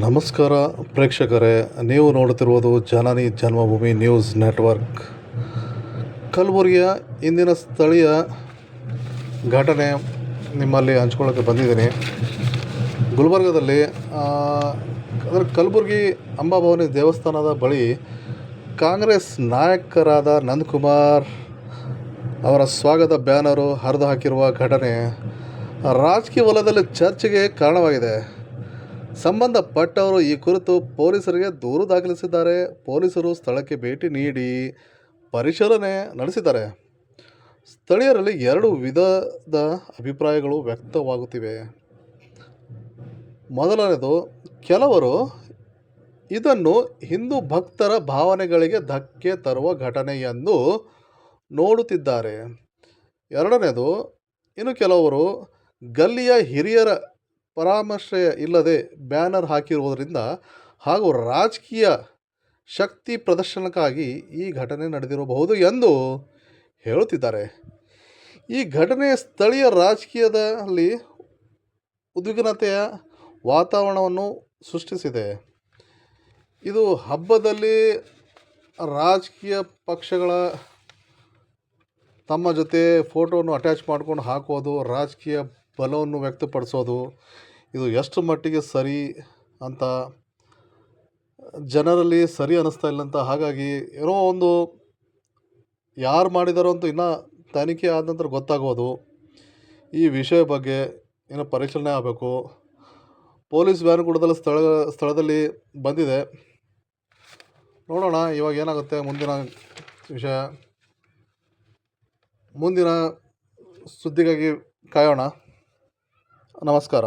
ನಮಸ್ಕಾರ ಪ್ರೇಕ್ಷಕರೇ, ನೀವು ನೋಡುತ್ತಿರುವುದು ಜನನಿ ಜನ್ಮಭೂಮಿ ನ್ಯೂಸ್ ನೆಟ್ವರ್ಕ್. ಕಲಬುರಗಿಯ ಇಂದಿನ ಸ್ಥಳೀಯ ಘಟನೆ ನಿಮ್ಮಲ್ಲಿ ಹಂಚ್ಕೊಳ್ಳೋಕ್ಕೆ ಬಂದಿದ್ದೀನಿ. ಗುಲ್ಬರ್ಗದಲ್ಲಿ ಅಂದರೆ ಕಲಬುರಗಿ ಅಂಬಾಭವನಿ ದೇವಸ್ಥಾನದ ಬಳಿ ಕಾಂಗ್ರೆಸ್ ನಾಯಕರಾದ ನಂದಕುಮಾರ್ ಅವರ ಸ್ವಾಗತ ಬ್ಯಾನರು ಹರಿದು ಹಾಕಿರುವ ಘಟನೆ ರಾಜಕೀಯ ವಲಯದಲ್ಲಿ ಚರ್ಚೆಗೆ ಕಾರಣವಾಗಿದೆ. ಸಂಬಂಧಪಟ್ಟವರು ಈ ಕುರಿತು ಪೊಲೀಸರಿಗೆ ದೂರು ದಾಖಲಿಸಿದ್ದಾರೆ. ಪೊಲೀಸರು ಸ್ಥಳಕ್ಕೆ ಭೇಟಿ ನೀಡಿ ಪರಿಶೀಲನೆ ನಡೆಸಿದ್ದಾರೆ. ಸ್ಥಳೀಯರಲ್ಲಿ ಎರಡು ವಿಧದ ಅಭಿಪ್ರಾಯಗಳು ವ್ಯಕ್ತವಾಗುತ್ತಿವೆ. ಮೊದಲನೇದು ಕೆಲವರು ಇದನ್ನು ಹಿಂದೂ ಭಕ್ತರ ಭಾವನೆಗಳಿಗೆ ಧಕ್ಕೆ ತರುವ ಘಟನೆ ಎಂದು ನೋಡುತ್ತಿದ್ದಾರೆ. ಎರಡನೇದು ಇನ್ನು ಕೆಲವರು ಗಲ್ಲಿಯ ಹಿರಿಯರ ಪರಾಮರ್ಶೆ ಇಲ್ಲದೆ ಬ್ಯಾನರ್ ಹಾಕಿರುವುದರಿಂದ ಹಾಗೂ ರಾಜಕೀಯ ಶಕ್ತಿ ಪ್ರದರ್ಶನಕ್ಕಾಗಿ ಈ ಘಟನೆ ನಡೆದಿರಬಹುದು ಎಂದು ಹೇಳುತ್ತಿದ್ದಾರೆ. ಈ ಘಟನೆ ಸ್ಥಳೀಯ ರಾಜಕೀಯದಲ್ಲಿ ಉದ್ವಿಗ್ನತೆಯ ವಾತಾವರಣವನ್ನು ಸೃಷ್ಟಿಸಿದೆ. ಇದು ಹಬ್ಬದಲ್ಲಿ ರಾಜಕೀಯ ಪಕ್ಷಗಳ ತಮ್ಮ ಜೊತೆ ಫೋಟೋವನ್ನು ಅಟ್ಯಾಚ್ ಮಾಡ್ಕೊಂಡು ಹಾಕೋದು ರಾಜಕೀಯ ಬಲವನ್ನು ವ್ಯಕ್ತಪಡಿಸೋದು, ಇದು ಎಷ್ಟು ಮಟ್ಟಿಗೆ ಸರಿ ಅಂತ ಜನರಲ್ಲಿ ಸರಿ ಅನ್ನಿಸ್ತಾ ಇಲ್ಲ ಅಂತ ಹಾಗಾಗಿ ಏನೋ ಒಂದು ಯಾರು ಮಾಡಿದಾರೋ ಅಂತ ಇನ್ನೂ ತನಿಖೆ ಆದ ನಂತರ ಗೊತ್ತಾಗೋದು. ಈ ವಿಷಯ ಬಗ್ಗೆ ಏನೋ ಪರಿಶೀಲನೆ ಆಗಬೇಕು. ಪೊಲೀಸ್ ವ್ಯಾನ್ ಕೂಡದಲ್ಲಿ ಸ್ಥಳ, ಸ್ಥಳದಲ್ಲಿ ಬಂದಿದೆ. ನೋಡೋಣ ಇವಾಗ ಏನಾಗುತ್ತೆ ಮುಂದಿನ ವಿಷಯ. ಮುಂದಿನ ಸುದ್ದಿಗಾಗಿ ಕಾಯೋಣ. ನಮಸ್ಕಾರ.